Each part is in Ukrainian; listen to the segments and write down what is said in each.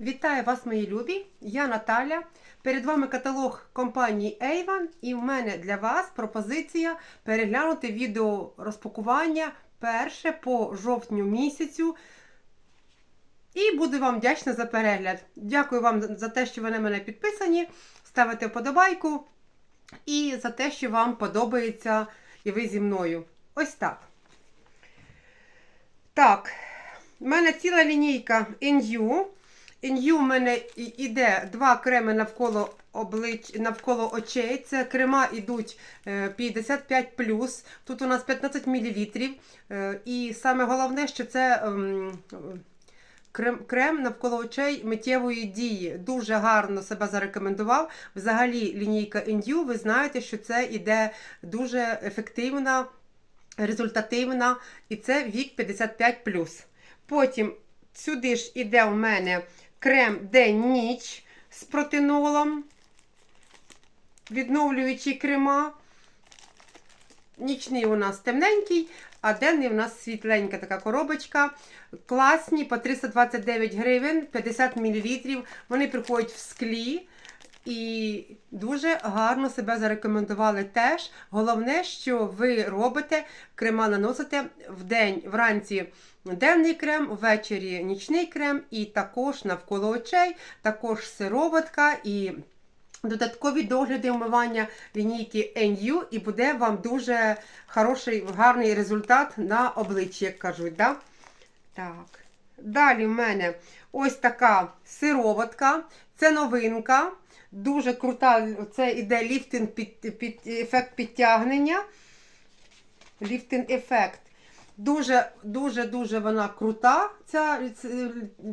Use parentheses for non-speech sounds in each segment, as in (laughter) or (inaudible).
Вітаю вас, мої любі! Я Наталя. Перед вами каталог компанії Avon і в мене для вас пропозиція переглянути відео розпакування перше по жовтню місяцю. І буду вам вдячна за перегляд. Дякую вам за те, що ви на мене підписані. Ставите вподобайку і за те, що вам подобається і ви зі мною. Ось так. Так, в мене ціла лінійка NU. NU в мене іде два креми навколо облич... навколо очей. Це крема йдуть е, 55 Тут у нас 15 мл. І саме головне, що це ем, крем, крем навколо очей миттєвої дії. Дуже гарно себе зарекомендував. Взагалі, лінійка NU, ви знаєте, що це іде дуже ефективна, результативна, і це вік 55 Потім сюди ж іде у мене крем день-ніч з протинолом, відновлюючий крема. Нічний у нас темненький, а денний у нас світленька така коробочка. Класні по 329 гривень, 50 мл. Вони приходять в склі. І дуже гарно себе зарекомендували теж. Головне, що ви робите, крема наносите в день, вранці денний крем, ввечері нічний крем, і також навколо очей, також сироватка і додаткові догляди вмивання лінійки NU, і буде вам дуже хороший, гарний результат на обличчі, як кажуть. Да? Так. Далі в мене ось така сироватка. Це новинка. Дуже крута, це іде ліфтинг під, під ефект підтягнення. Ліфтинг ефект. Дуже, дуже, дуже вона крута, ця,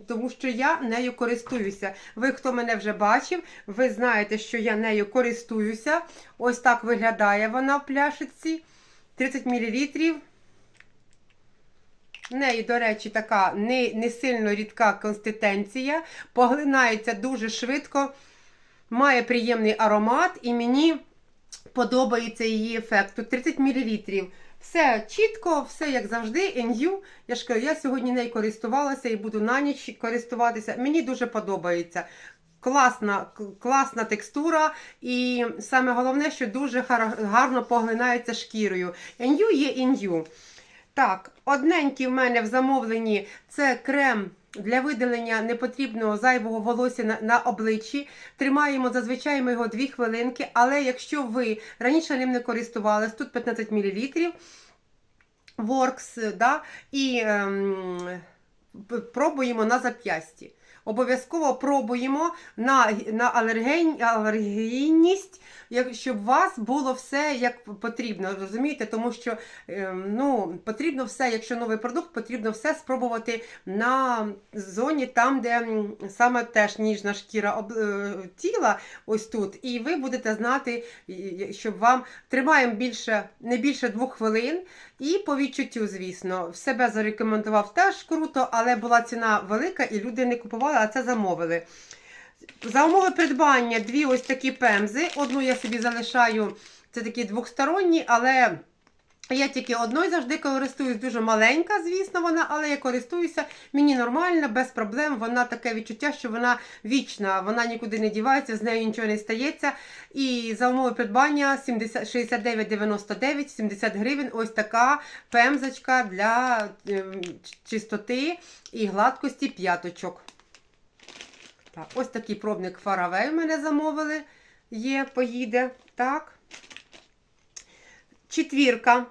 тому що я нею користуюся. Ви, хто мене вже бачив, ви знаєте, що я нею користуюся. Ось так виглядає вона в пляшиці. 30 мл. В неї, до речі, така не, не сильно рідка консистенція, поглинається дуже швидко, має приємний аромат, і мені подобається її ефект. Тут 30 мл. Все чітко, все як завжди. NU. Я ж кажу, я сьогодні нею користувалася і буду на ніч користуватися. Мені дуже подобається. Класна, класна текстура, і саме головне, що дуже гарно поглинається шкірою. NU є NU. Так, одненький в мене в замовленні це крем для видалення непотрібного зайвого волосся на, на обличчі. Тримаємо зазвичай ми його 2 хвилинки, але якщо ви раніше ним не користувались, тут 15 мл. Works, да, і ем, пробуємо на зап'ясті. Обов'язково пробуємо на, на алерген, алергійність, як, щоб у вас було все як потрібно. Розумієте? Тому що ем, ну, потрібно все, якщо новий продукт, потрібно все спробувати на зоні, там, де саме теж ніжна шкіра е, тіла, ось тут. І ви будете знати, щоб вам тримаємо більше, не більше двох хвилин. І по відчуттю, звісно, в себе зарекомендував теж круто, але була ціна велика і люди не купували, а це замовили. За умови придбання дві ось такі пемзи. Одну я собі залишаю, це такі двохсторонні, але я тільки одною завжди користуюсь, дуже маленька, звісно, вона, але я користуюся. Мені нормально, без проблем. Вона таке відчуття, що вона вічна, вона нікуди не дівається, з нею нічого не стається. І за умови придбання 70 69,99, 70 гривень. Ось така пемзочка для ем, чистоти і гладкості п'яточок. Так, ось такий пробник фаравей в мене замовили. Є, поїде. Так. Четвірка.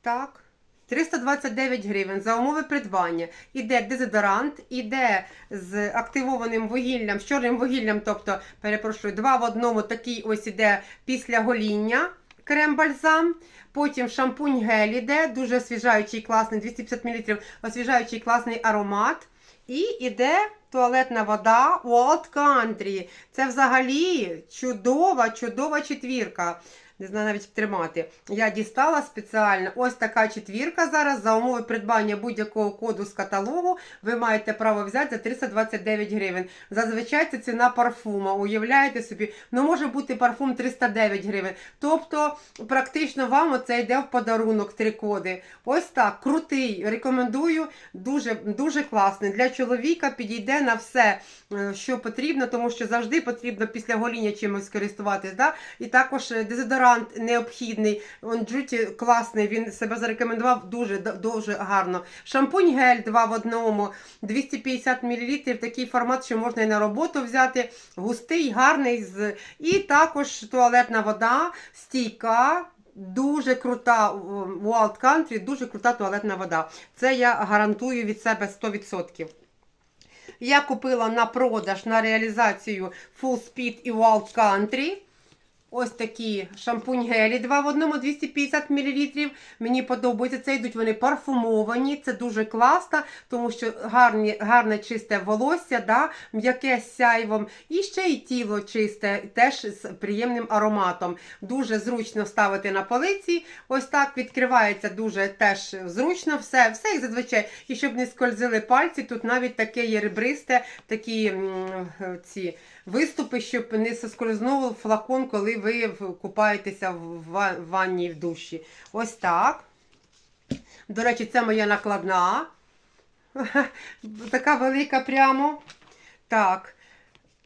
Так. 329 гривень за умови придбання. Іде дезодорант, іде з активованим вугіллям, з чорним вугіллям, тобто, перепрошую, два в одному такий ось іде після гоління крем-бальзам. Потім шампунь гель іде, дуже освіжаючий класний, 250 мл, освіжаючий класний аромат. І іде туалетна вода Wild Country. Це взагалі чудова, чудова четвірка. Не знаю навіть тримати. Я дістала спеціально. Ось така четвірка зараз. За умови придбання будь-якого коду з каталогу ви маєте право взяти за 329 гривень. Зазвичай це ціна парфума. Уявляєте собі, ну може бути парфум 309 гривень. Тобто, практично вам оце йде в подарунок три коди. Ось так, крутий. Рекомендую. Дуже, дуже класний. Для чоловіка підійде на все, е, що потрібно, тому що завжди потрібно після гоління чимось користуватись. Да? І також е, дезодорант необхідний. Он джуті класний, він себе зарекомендував дуже дуже гарно. Шампунь гель 2 в одному, 250 мл, такий формат, що можна і на роботу взяти. Густий, гарний. І також туалетна вода, стійка. Дуже крута у Wild Country, дуже крута туалетна вода. Це я гарантую від себе 100%. Я купила на продаж на реалізацію Full Speed і Wild Country. Ось такі шампунь гелі 2 в одному 250 мл. Мені подобається. Це йдуть вони парфумовані. Це дуже класно, тому що гарні, гарне чисте волосся, да, м'яке з сяйвом. І ще й тіло чисте, теж з приємним ароматом. Дуже зручно ставити на полиці. Ось так відкривається дуже теж зручно. Все, все як зазвичай. І щоб не скользили пальці, тут навіть таке є ребристе, такі ці виступи, щоб не соскользнув флакон, коли ви купаєтеся в ва- ванні в душі. Ось так. До речі, це моя накладна. (laughs) Така велика прямо. Так.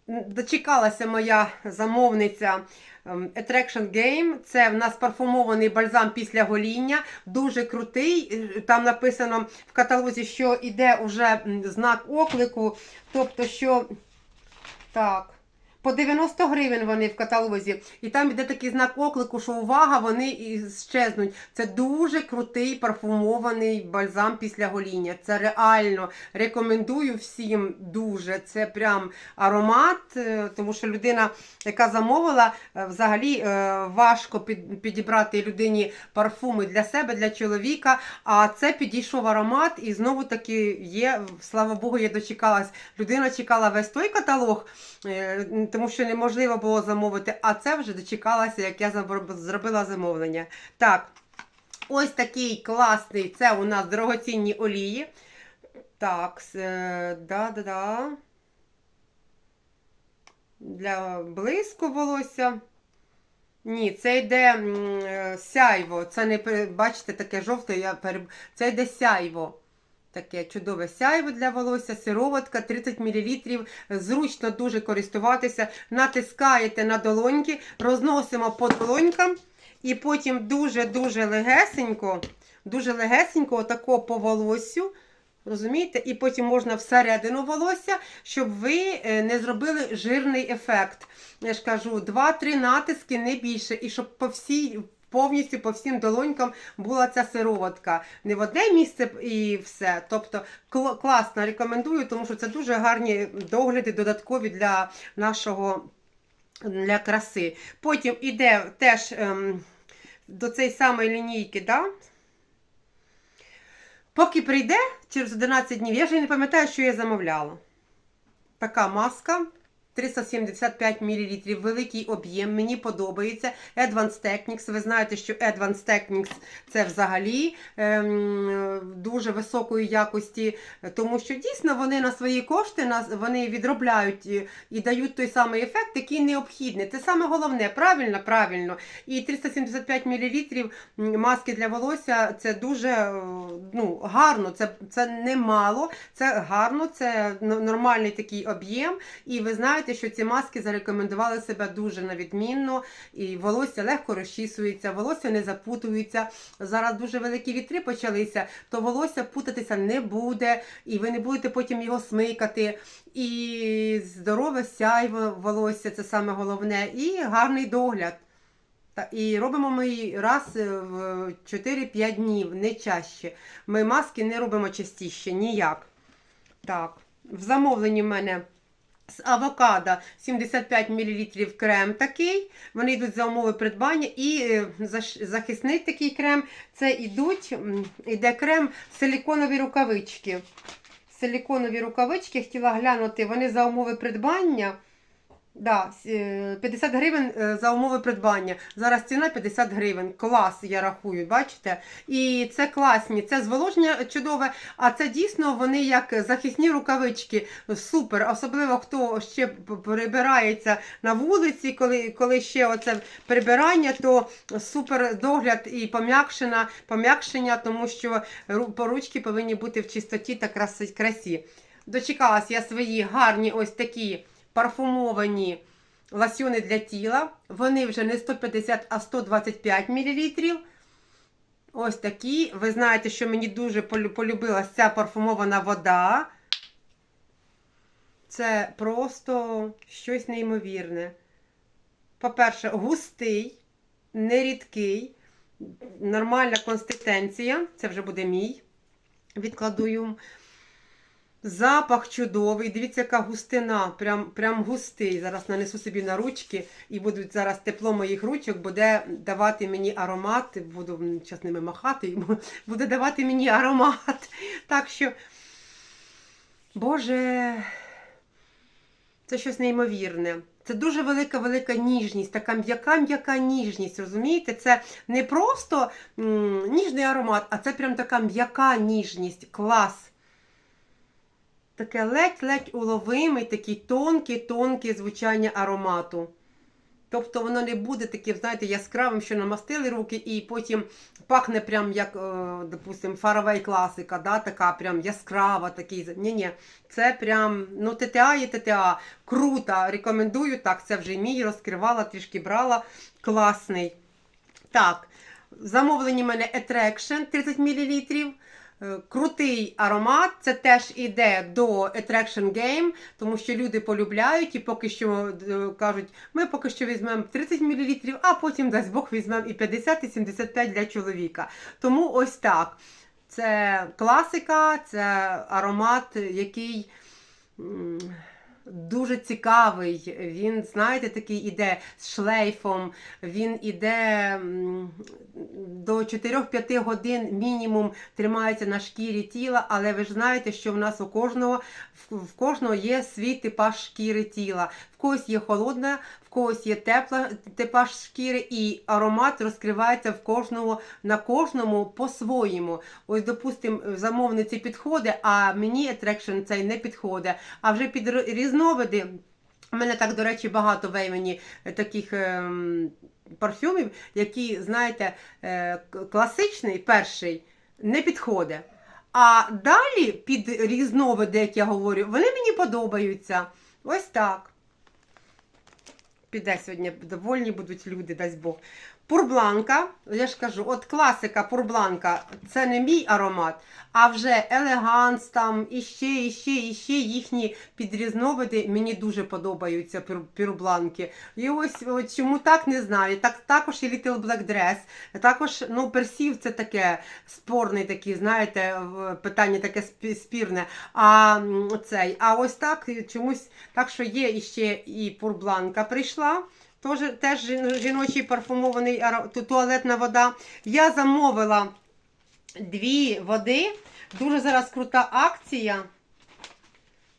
Дочекалася моя замовниця ем, Attraction Game. Це в нас парфумований бальзам після гоління. Дуже крутий. Там написано в каталозі, що йде вже знак оклику. Тобто, що так. По 90 гривень вони в каталозі. І там іде такий знак оклику, що увага, вони і щезнуть. Це дуже крутий парфумований бальзам після гоління. Це реально рекомендую всім дуже. Це прям аромат, е, тому що людина, яка замовила, е, взагалі е, важко підібрати людині парфуми для себе, для чоловіка. А це підійшов аромат, і знову таки є, слава Богу, я дочекалась. Людина чекала весь той каталог, тому що неможливо було замовити, а це вже дочекалася, як я зробила замовлення. Так, ось такий класний, це у нас дорогоцінні олії. Так, е, да-да-да. Для блиску волосся. Ні, це йде е, сяйво. Це не бачите, таке жовте, я переб... це йде сяйво. Таке чудове сяйво для волосся, сироватка 30 мл. Зручно дуже користуватися. Натискаєте на долоньки, розносимо по долонькам і потім дуже-дуже легесенько, дуже легесенько, отако по волоссю. Розумієте? І потім можна всередину волосся, щоб ви е, не зробили жирний ефект. Я ж кажу, 2-3 натиски, не більше. І щоб по всій, повністю по всім долонькам була ця сироватка. Не в одне місце і все. Тобто кл- класно рекомендую, тому що це дуже гарні догляди додаткові для нашого для краси. Потім іде теж ем, до цієї самої лінійки, да? Поки прийде через 11 днів, я вже не пам'ятаю, що я замовляла. Така маска. 375 мл, великий об'єм, мені подобається. Advanced Techniques. Ви знаєте, що Advanced Techniques це взагалі ем, дуже високої якості, тому що дійсно вони на свої кошти вони відробляють і, і дають той самий ефект, який необхідний. Це саме головне, правильно, правильно. І 375 мл маски для волосся це дуже е, ну, гарно, це, це не мало, це гарно, це нормальний такий об'єм. І ви знаєте, що ці маски зарекомендували себе дуже на відмінно, і волосся легко розчісується, волосся не запутується. Зараз дуже великі вітри почалися, то волосся путатися не буде, і ви не будете потім його смикати. І здорове сяйво волосся це саме головне, і гарний догляд. І робимо ми раз в 4-5 днів, не чаще. Ми маски не робимо частіше, ніяк. Так, в замовленні в мене з авокадо 75 мл крем такий. Вони йдуть за умови придбання. І е, захисний такий крем. Це йдуть, йде крем силіконові рукавички. Силіконові рукавички, хотіла глянути, вони за умови придбання. Да, е, 50 гривень е, за умови придбання. Зараз ціна 50 гривень. Клас, я рахую, бачите? І це класні, це зволоження чудове, а це дійсно вони як захисні рукавички. Супер. Особливо хто ще прибирається на вулиці, коли, коли ще оце прибирання, то супер догляд і пом'якшена, пом'якшення, тому що поручки повинні бути в чистоті та красі. Дочекалась я свої гарні ось такі парфумовані лосьони для тіла. Вони вже не 150, а 125 мл. Ось такі. Ви знаєте, що мені дуже полю- полюбилась ця парфумована вода. Це просто щось неймовірне. По-перше, густий, нерідкий, нормальна консистенція. Це вже буде мій. Відкладу. Запах чудовий. Дивіться, яка густина, прям, прям густий. Зараз нанесу собі на ручки і буду зараз тепло моїх ручок буде давати мені аромат. Буду зараз ними махати, буде давати мені аромат. Так що, Боже, це щось неймовірне. Це дуже велика велика ніжність, така м'яка м'яка ніжність. Розумієте? Це не просто м, ніжний аромат, а це прям така м'яка ніжність. Клас. Таке ледь-ледь уловимий, такий тонкий, тонкий звучання аромату. Тобто воно не буде таким, знаєте, яскравим, що намастили руки, і потім пахне прям як, е, допустим, фаровей класика, да, така прям яскрава, такий. Ні-ні, це прям, ну, ТТА є ТТА. Круто, рекомендую. Так, це вже мій, розкривала, трішки брала. Класний. Так, замовлені в мене Attraction 30 мл. Е, Крутий аромат, це теж іде до Attraction Game, тому що люди полюбляють і поки що е, кажуть, ми поки що візьмемо 30 мл, а потім, дасть Бог, візьмемо і 50, і 75 для чоловіка. Тому ось так. Це класика, це аромат, який. Дуже цікавий. Він, знаєте, такий іде з шлейфом, він іде до 4-5 годин мінімум тримається на шкірі тіла, але ви ж знаєте, що в нас у кожного в, кожного є свій типаж шкіри тіла. В когось є холодна, когось є тепла типаж шкіри, і аромат розкривається в кожного на кожному по-своєму. Ось, допустимо, замовниці підходить, а мені Attraction цей не підходить. А вже під різновиди. У мене так, до речі, багато в Ейвені таких ем, парфюмів, які, знаєте, е, класичний перший не підходить. А далі під різновиди, як я говорю, вони мені подобаються. Ось так. Піде сьогодні, довольні будуть люди, дасть Бог. Пурбланка, я ж кажу, от класика пурбланка, це не мій аромат, а вже елеганс там, і ще, і ще, і ще їхні підрізновиди мені дуже подобаються пюрбланки. І ось, ось чому так не знаю. Так, також і Little Black Dress, також ну, персів це таке спорний такий, знаєте, питання таке спірне. А цей, а ось так чомусь, так що є іще і пурбланка прийшла. Теж, теж жіночий парфумований туалетна вода. Я замовила дві води. Дуже зараз крута акція.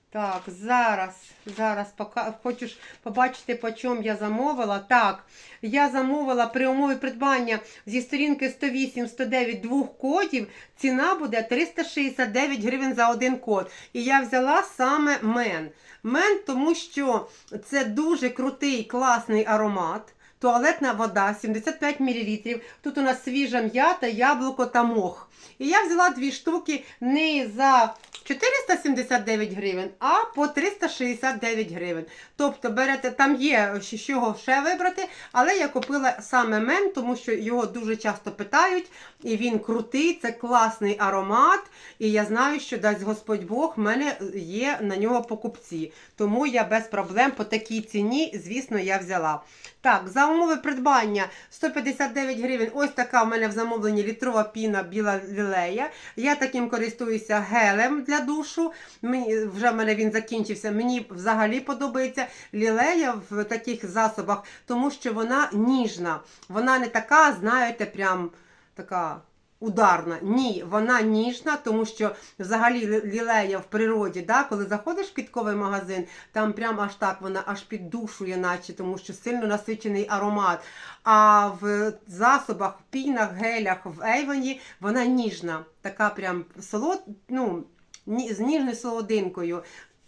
Так, зараз, зараз пока, хочу побачити, по чому я замовила. Так, я замовила при умові придбання зі сторінки 108-109 двох кодів. Ціна буде 369 гривень за один код. І я взяла саме мен. Мен, тому що це дуже крутий, класний аромат. Туалетна вода 75 мл. Тут у нас свіжа м'ята, яблуко та мох. І я взяла дві штуки не за 479 гривень, а по 369 гривень. Тобто берете, там є з чого ще вибрати, але я купила саме мен, тому що його дуже часто питають, і він крутий, це класний аромат. І я знаю, що дасть Господь Бог, в мене є на нього покупці. Тому я без проблем по такій ціні, звісно, я взяла. Так, за умови придбання 159 гривень. Ось така в мене в замовленні літрова піна біла лілея. Я таким користуюся гелем для душу. Мені, вже в мене він закінчився. Мені взагалі подобається лілея в таких засобах, тому що вона ніжна. Вона не така, знаєте, прям така ударна. Ні, вона ніжна, тому що взагалі лілея в природі, да, коли заходиш в квітковий магазин, там прям аж так вона аж піддушує, наче, тому що сильно насичений аромат. А в засобах, в пінах, гелях, в Ейвоні вона ніжна, така прям солод, ну, з ніжною солодинкою.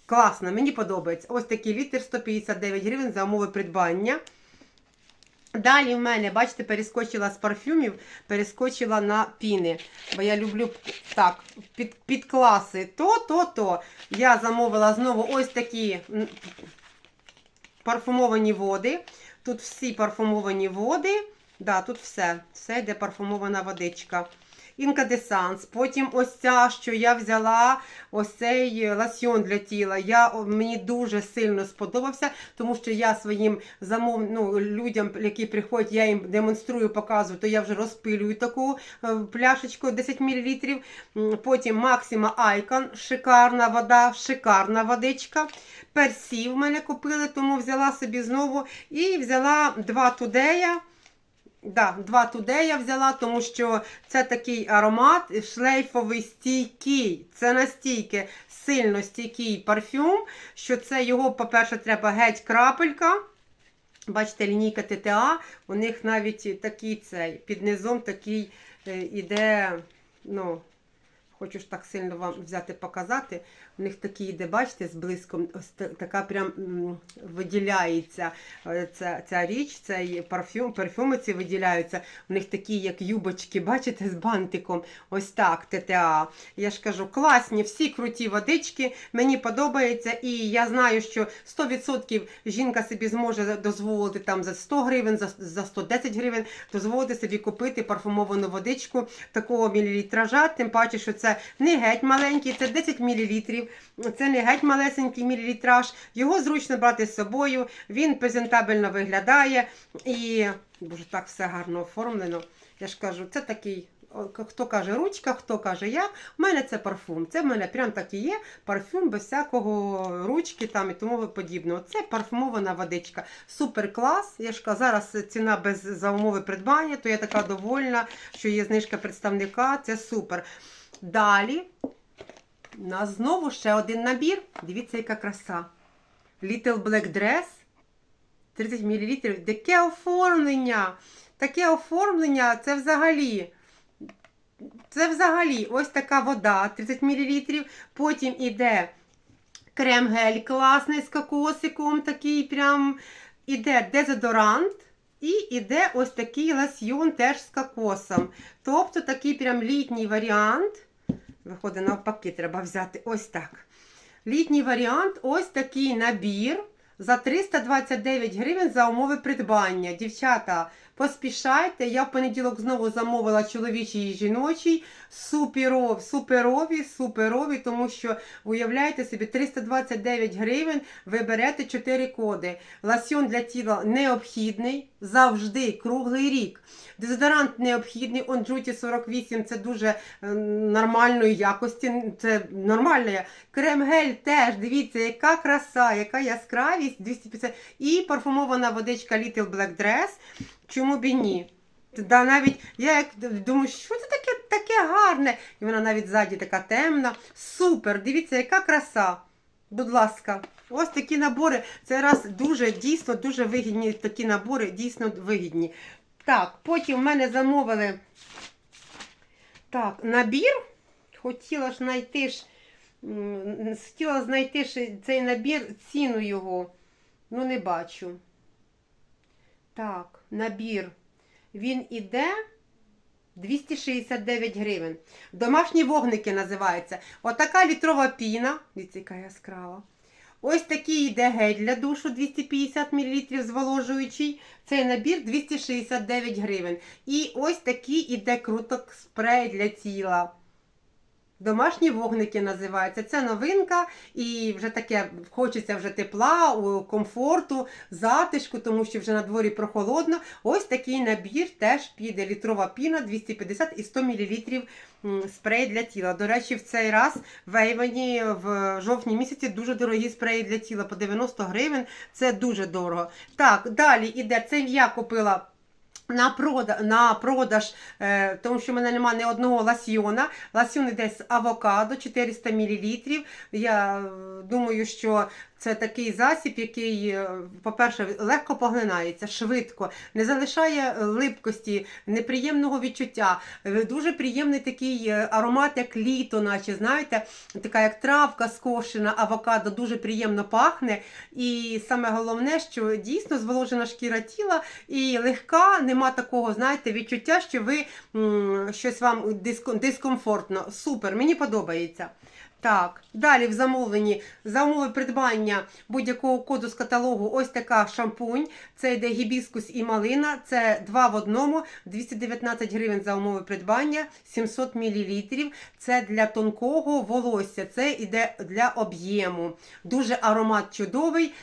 Класно, мені подобається. Ось такий літр 159 гривень за умови придбання. Далі в мене, бачите, перескочила з парфюмів, перескочила на піни. Бо я люблю так, під, класи то, то, то. Я замовила знову ось такі парфумовані води. Тут всі парфумовані води. Да, тут все. Все йде парфумована водичка. Інкадесанс. Потім ось ця, що я взяла, ось цей ласьйон для тіла. Я, мені дуже сильно сподобався, тому що я своїм замов, ну, людям, які приходять, я їм демонструю, показую, то я вже розпилюю таку е, пляшечку 10 мл. Потім Maxima Icon, шикарна вода, шикарна водичка. Персі в мене купили, тому взяла собі знову. І взяла два тудея. Да, два я взяла, тому що це такий аромат шлейфовий стійкий. Це настільки сильно стійкий парфюм, що це його, по-перше, треба геть крапелька. Бачите, лінійка ТТА, у них навіть такий цей, під низом такий е, іде, ну, хочу ж так сильно вам взяти показати. У них такий іде, бачите, з блиском, така прям виділяється е, ця, ця річ, цей парфюм, парфюми ці виділяються. У них такі, як юбочки, бачите, з бантиком. Ось так, ТТА. Я ж кажу, класні, всі круті водички, мені подобається, і я знаю, що 100% жінка собі зможе дозволити там за 100 гривень, за, за 110 гривень, дозволити собі купити парфумовану водичку такого мілілітража, тим паче, що це не геть маленький, це 10 мл. Це не геть малесенький мілілітраж. Його зручно брати з собою, він презентабельно виглядає і боже, так все гарно оформлено. Я ж кажу, це такий. Хто каже ручка, хто каже я. У мене це парфум. Це в мене прям так і є. Парфюм без всякого ручки там і тому подібного. Це парфумована водичка. Супер клас. Я ж кажу, зараз ціна без за умови придбання, то я така довольна, що є знижка представника. Це супер. Далі у нас знову ще один набір. Дивіться, яка краса. Little Black Dress. 30 мл. Таке оформлення. Таке оформлення це взагалі. Це взагалі ось така вода 30 мл. Потім іде крем-гель класний з кокосиком, такий прям. Іде дезодорант. І іде ось такий лосьйон теж з кокосом. Тобто такий прям літній варіант. Виходить, навпаки, треба взяти ось так. Літній варіант, ось такий набір за 329 гривень за умови придбання. Дівчата, поспішайте. Я в понеділок знову замовила чоловічий і жіночий. Суперов, суперові, суперові, тому що уявляєте собі, 329 гривень ви берете 4 коди. Ласьон для тіла необхідний, завжди, круглий рік. Дезодорант необхідний, он Джуті 48, це дуже е, нормальної якості, це нормальне. Крем-гель теж, дивіться, яка краса, яка яскравість, 250. І парфумована водичка Little Black Dress. Чому б і ні? Да, навіть я як думаю, що це таке, таке гарне. І вона навіть ззаді така темна. Супер! Дивіться, яка краса. Будь ласка, ось такі набори. Це раз дуже дійсно дуже вигідні такі набори, дійсно вигідні. Так, потім в мене замовили так, набір. Хотіла ж знайти ж, хотіла знайти ж цей набір, ціну його. Ну, не бачу. Так, набір. Він іде 269 гривень. Домашні вогники називаються. Отака літрова піна. Яка яскрава. Ось такий йде гель для душу 250 мл зволожуючий. Цей набір 269 гривень. І ось такий іде круток спрей для тіла. Домашні вогники називаються. Це новинка, і вже таке хочеться вже тепла, комфорту, затишку, тому що вже на дворі прохолодно. Ось такий набір теж піде літрова піна 250 і 100 мл спрей для тіла. До речі, в цей раз в Ейвені в жовтні місяці дуже дорогі спреї для тіла по 90 гривень. Це дуже дорого. Так, далі іде. Це я купила на, продаж, на продаж, е, тому що в мене немає ні одного ласьйона. Ласьйон йде з авокадо 400 мл. Я е, думаю, що це такий засіб, який, е, по-перше, легко поглинається, швидко, не залишає е, липкості, неприємного відчуття. Е, Дуже приємний такий аромат, як літо, наче знаєте, така як травка скошена, авокадо дуже приємно пахне. І саме головне, що дійсно зволожена шкіра тіла і легка, нема такого, знаєте, відчуття, що ви щось вам диском- дискомфортно. Супер, мені подобається. Так, далі в замовленні за умови придбання будь-якого коду з каталогу ось така шампунь. Це йде гібіскус і малина. Це два в одному, 219 гривень за умови придбання, 700 мл. Це для тонкого волосся, це йде для об'єму. Дуже аромат чудовий,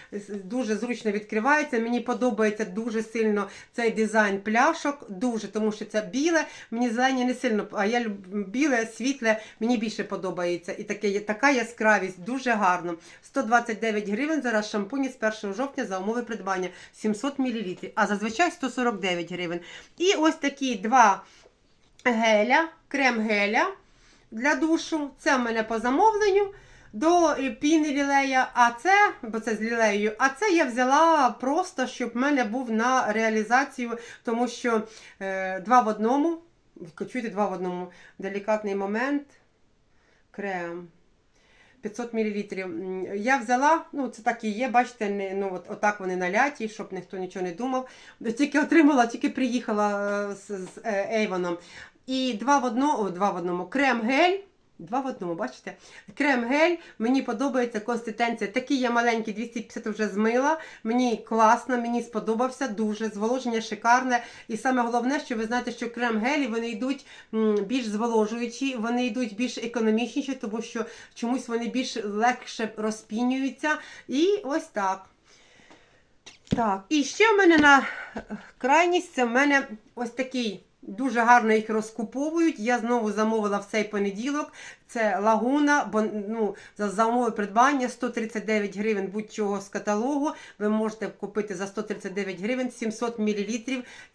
дуже зручно відкривається. Мені подобається дуже сильно цей дизайн пляшок, дуже, тому що це біле. Мені зелені не сильно, а я люб- біле, світле, мені більше подобається. І таке, така яскравість, дуже гарно. 129 гривень зараз шампуні з 1 жовтня за умови придбання 700 мл, а зазвичай 149 гривень. І ось такі два геля, крем геля для душу. Це в мене по замовленню. До е, піни лілея, а це, бо це з лілеєю, а це я взяла просто, щоб в мене був на реалізацію, тому що е, два в одному, чуєте, два в одному, делікатний момент, крем. 500 мл. Я взяла, ну це так і є, бачите, не, ну, от, отак вони наляті, щоб ніхто нічого не думав. Тільки отримала, тільки приїхала е, з, з е, Avon. І два в одному, о, два в одному крем-гель. Два в одному, бачите? Крем-гель, мені подобається консистенція. Такий я маленький, 250 вже змила. Мені класно, мені сподобався дуже. Зволоження шикарне. І саме головне, що ви знаєте, що крем-гелі вони йдуть більш зволожуючі, вони йдуть більш економічніші, тому що чомусь вони більш легше розпінюються. І ось так. Так, і ще в мене на крайність це в мене ось такий. Дуже гарно їх розкуповують. Я знову замовила в цей понеділок. Це лагуна, бо ну, за, за умови придбання 139 гривень будь-чого з каталогу. Ви можете купити за 139 гривень 700 мл.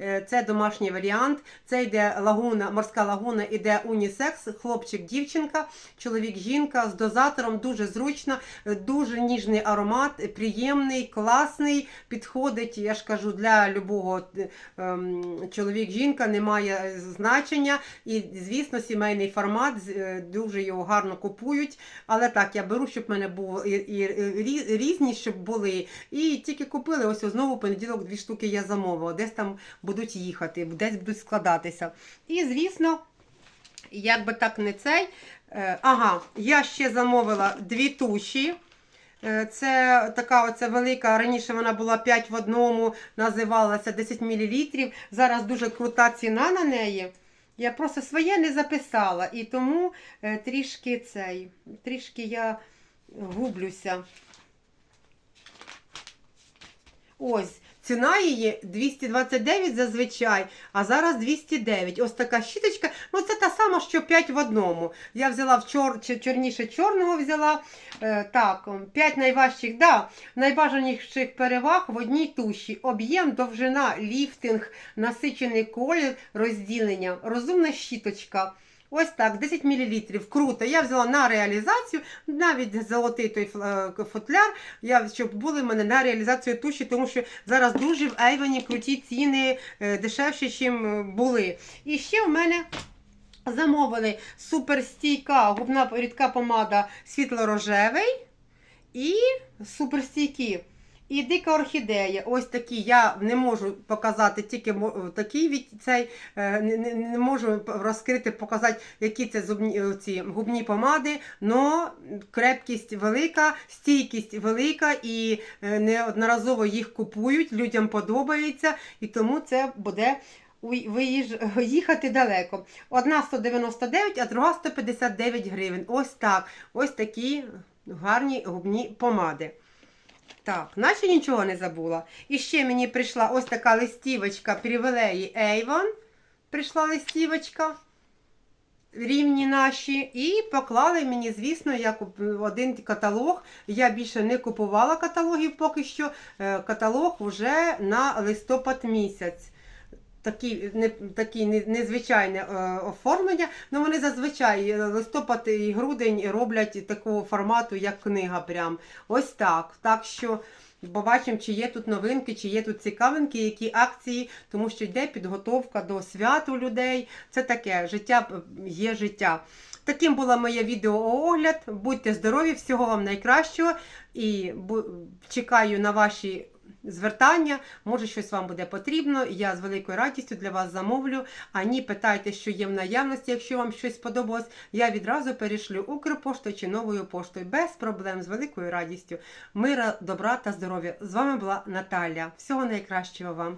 Е, Це домашній варіант. Це йде лагуна, морська лагуна, іде унісекс, хлопчик, дівчинка, чоловік, жінка з дозатором. Дуже зручно, е, дуже ніжний аромат, приємний, класний. Підходить, я ж кажу, для любого е, ем, чоловік, жінка немає значення. І, звісно, сімейний формат з- е, дуже його гарно купують. Але так, я беру, щоб в мене було і, і, рі- різні, щоб були. І тільки купили, ось знову понеділок дві штуки я замовила. Десь там будуть їхати, десь будуть складатися. І, звісно, як би так не цей. е, Ага, я ще замовила дві туші. Е, Це така оця велика. Раніше вона була 5 в одному, називалася 10 мл. Зараз дуже крута ціна на неї. Я просто своє не записала, і тому е, трішки цей, трішки я гублюся. Ось, ціна її 229 зазвичай, а зараз 209. Ось така щіточка. Ну, це та сама, що 5 в одному. Я взяла в чор... чорніше чорного взяла. Е, так, 5 найважчих, да, найбажаніших переваг в одній туші. Об'єм, довжина, ліфтинг, насичений колір, розділення, розумна щіточка. Ось так, 10 мл. Круто. Я взяла на реалізацію, навіть золотий той е, футляр, я, щоб були в мене на реалізацію туші, тому що зараз дуже в Ейвені круті ціни е, дешевші, ніж були. І ще в мене замовили суперстійка губна рідка помада світло-рожевий і суперстійкі. І дика орхідея. Ось такі. Я не можу показати тільки такий від цей, е, не, не, можу розкрити, показати, які це зубні, ці губні помади, но крепкість велика, стійкість велика і е, неодноразово їх купують, людям подобається, і тому це буде. Їхати далеко. Одна 199, а друга 159 гривень. Ось так. Ось такі гарні губні помади. Так, наче нічого не забула. І ще мені прийшла ось така листівочка Привілеї Avon. Прийшла листівочка. Рівні наші, і поклали мені, звісно, я один каталог. Я більше не купувала каталогів поки що. Е, Каталог вже на листопад місяць. Такі, не, такі незвичайне е, оформлення. Ну вони зазвичай е, листопад і грудень роблять такого формату, як книга. Прям ось так. Так що побачимо, чи є тут новинки, чи є тут цікавинки, які акції, тому що йде підготовка до святу людей. Це таке життя е, є життя. Таким було моє відеоогляд. Будьте здорові, всього вам найкращого і чекаю на ваші звертання. Може, щось вам буде потрібно. Я з великою радістю для вас замовлю. Ані питайте, що є в наявності, якщо вам щось сподобалось. Я відразу перешлю Укрпоштою чи новою поштою без проблем, з великою радістю. Мира, добра та здоров'я. З вами була Наталя. Всього найкращого вам.